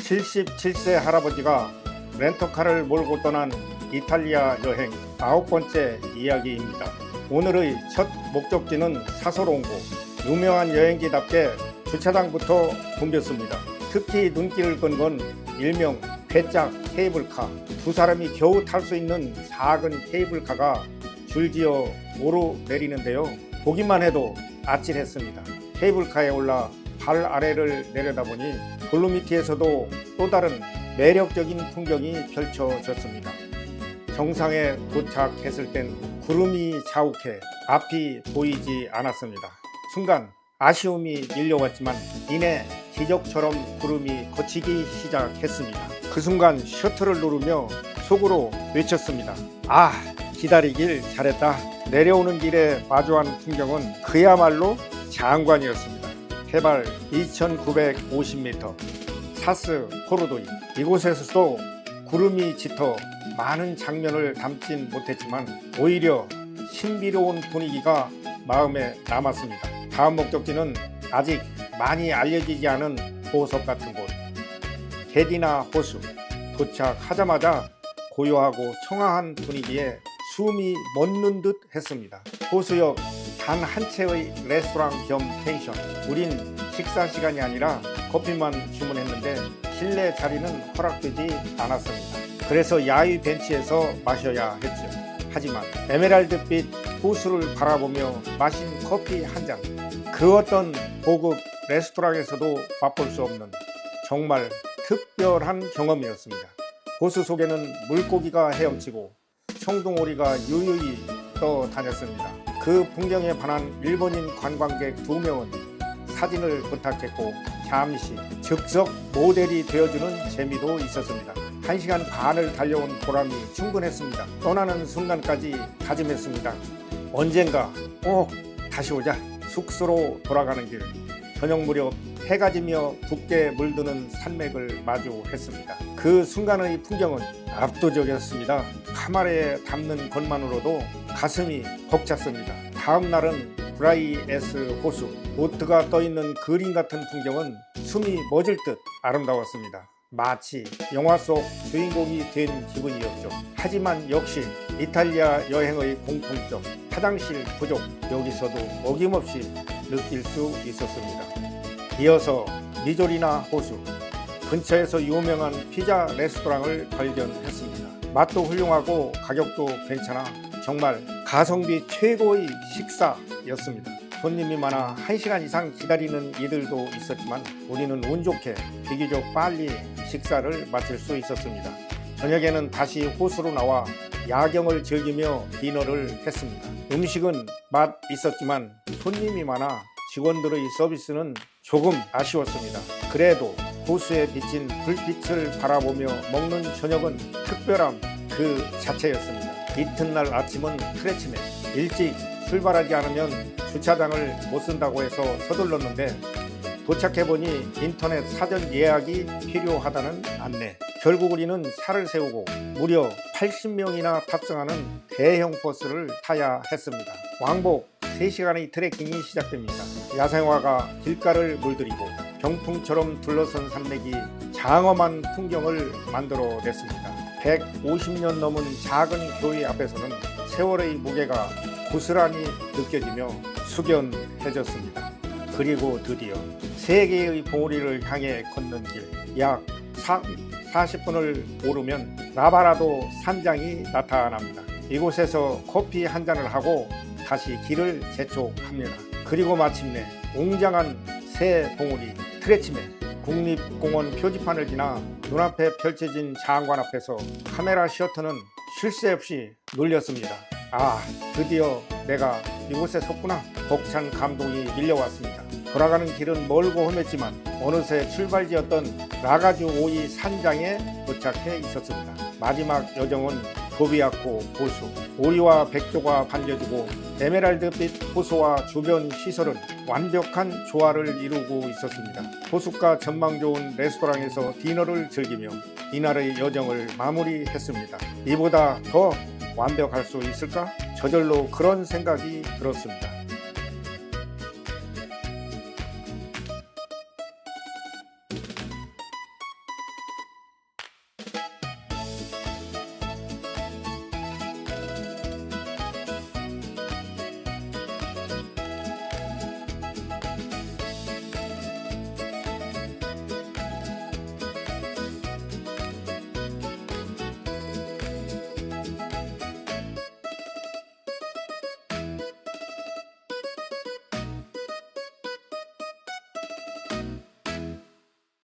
77세 할아버지가 렌터카를 몰고 떠난 이탈리아 여행 아홉 번째 이야기입니다. 오늘의 첫 목적지는 사설온고 유명한 여행지답게 주차장부터 붐볐습니다. 특히 눈길을 끈 건 일명 괴짝 케이블카 두 사람이 겨우 탈 수 있는 작은 케이블카가 줄지어 오르내리는데요. 보기만 해도 아찔했습니다. 케이블카에 올라 발 아래를 내려다보니 돌로미티에서도 또 다른 매력적인 풍경이 펼쳐졌습니다. 정상에 도착했을 땐 구름이 자욱해 앞이 보이지 않았습니다. 순간 아쉬움이 밀려왔지만 이내 기적처럼 구름이 거치기 시작했습니다. 그 순간 셔터를 누르며 속으로 외쳤습니다. 아, 기다리길 잘했다. 내려오는 길에 마주한 풍경은 그야말로 장관이었습니다. 해발 2,950m, 사스 포르도이 이곳에서도 구름이 짙어 많은 장면을 담진 못했지만 오히려 신비로운 분위기가 마음에 남았습니다. 다음 목적지는 아직 많이 알려지지 않은 보석 같은 곳 게디나 호수 도착하자마자 고요하고 청아한 분위기에 숨이 멎는 듯 했습니다. 호수역 단 한 채의 레스토랑 겸 펜션. 우린 식사 시간이 아니라 커피만 주문했는데 실내 자리는 허락되지 않았습니다. 그래서 야외 벤치에서 마셔야 했죠. 하지만 에메랄드빛 호수를 바라보며 마신 커피 한 잔. 그 어떤 고급 레스토랑에서도 맛볼 수 없는 정말 특별한 경험이었습니다. 호수 속에는 물고기가 헤엄치고 청둥오리가 유유히 떠 다녔습니다. 그 풍경에 반한 일본인 관광객 두 명은 사진을 부탁했고 잠시 즉석 모델이 되어주는 재미도 있었습니다. 한 시간 반을 달려온 보람이 충분했습니다. 떠나는 순간까지 다짐했습니다. 언젠가 꼭 다시 오자. 숙소로 돌아가는 길. 저녁 무렵 해가 지며 붓게 물드는 산맥을 마주했습니다. 그 순간의 풍경은 압도적이었습니다. 카메라에 담는 것만으로도 가슴이 벅찼습니다. 다음 날은 브라이에스 호수 보트가 떠 있는 그림 같은 풍경은 숨이 멎을 듯 아름다웠습니다. 마치 영화 속 주인공이 된 기분이었죠. 하지만 역시 이탈리아 여행의 공통점 화장실 부족 여기서도 어김없이 느낄 수 있었습니다. 이어서 미조리나 호수 근처에서 유명한 피자 레스토랑을 발견했습니다. 맛도 훌륭하고 가격도 괜찮아 정말 가성비 최고의 식사였습니다. 손님이 많아 1시간 이상 기다리는 이들도 있었지만 우리는 운 좋게 비교적 빨리 식사를 마칠 수 있었습니다. 저녁에는 다시 호수로 나와 야경을 즐기며 디너를 했습니다. 음식은 맛 있었지만 손님이 많아 직원들의 서비스는 조금 아쉬웠습니다. 그래도 호수에 비친 불빛을 바라보며 먹는 저녁은 특별함 그 자체였습니다. 이튿날 아침은 트레치네 일찍 출발하지 않으면 주차장을 못 쓴다고 해서 서둘렀는데 도착해보니 인터넷 사전 예약이 필요하다는 안내. 결국 우리는 차를 세우고 무려 80명이나 탑승하는 대형 버스를 타야 했습니다. 왕복 3시간의 트레킹이 시작됩니다. 야생화가 길가를 물들이고 병풍처럼 둘러선 산맥이 장엄한 풍경을 만들어냈습니다. 150년 넘은 작은 교회 앞에서는 세월의 무게가 고스란히 느껴지며 숙연해졌습니다. 그리고 드디어 세계의 봉우리를 향해 걷는 길 약 40분을 오르면 라바라도 산장이 나타납니다. 이곳에서 커피 한 잔을 하고 다시 길을 재촉합니다. 그리고 마침내 웅장한 새 봉우리 트레치맨 국립공원 표지판을 지나 눈앞에 펼쳐진 장관 앞에서 카메라 셔터는 쉴 새 없이 눌렸습니다. 아, 드디어 내가 이곳에 섰구나. 벅찬 감동이 밀려왔습니다. 돌아가는 길은 멀고 험했지만 어느새 출발지였던 라가주 오이 산장에 도착해 있었습니다. 마지막 여정은 도비아코 호수, 오리와 백조가 반겨주고 에메랄드빛 호수와 주변 시설은 완벽한 조화를 이루고 있었습니다. 호숫가 전망 좋은 레스토랑에서 디너를 즐기며 이날의 여정을 마무리했습니다. 이보다 더 완벽할 수 있을까? 저절로 그런 생각이 들었습니다.